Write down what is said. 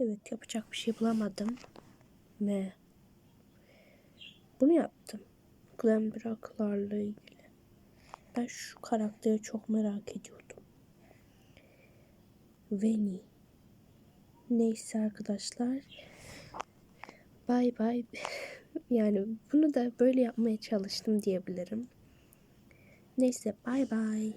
Evet yapacak bir şey bulamadım. Ve bunu yaptım. Glenbrook'larla ilgili. Ben şu karakteri çok merak ediyordum. Veni. Neyse arkadaşlar. Bay bay. Yani bunu da böyle yapmaya çalıştım diyebilirim. Neyse bay bay.